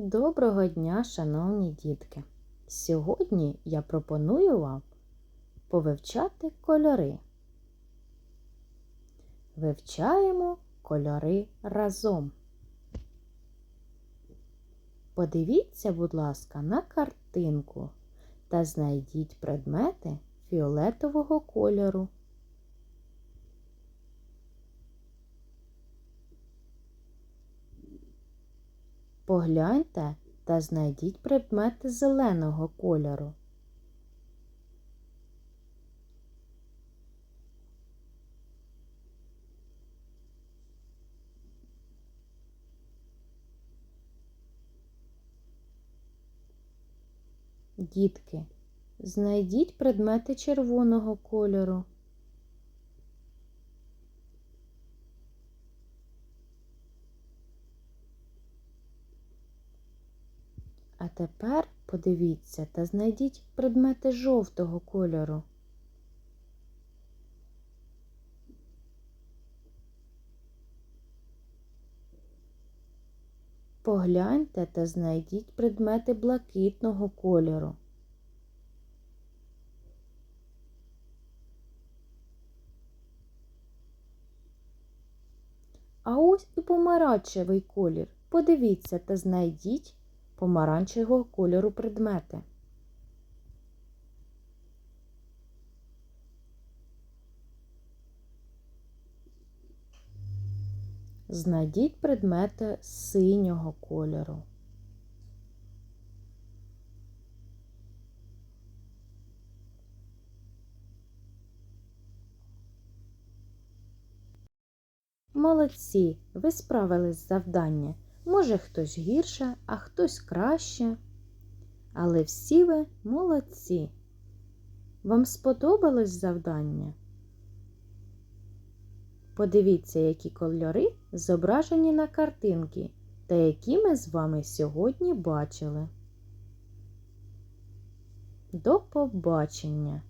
Доброго дня, шановні дітки! Сьогодні я пропоную вам повивчати кольори. Вивчаємо кольори разом. Подивіться, будь ласка, на картинку та знайдіть предмети фіолетового кольору. Погляньте та знайдіть предмети зеленого кольору. Дітки, знайдіть предмети червоного кольору. А тепер подивіться та знайдіть предмети жовтого кольору. Погляньте та знайдіть предмети блакитного кольору. А ось і помаранчевий колір. Подивіться та знайдіть помаранчевого кольору предмети. Знайдіть предмети синього кольору. Молодці, ви справились з завданням. Може, хтось гірше, а хтось краще. Але всі ви молодці. Вам сподобалось завдання? Подивіться, які кольори зображені на картинки та які ми з вами сьогодні бачили. До побачення!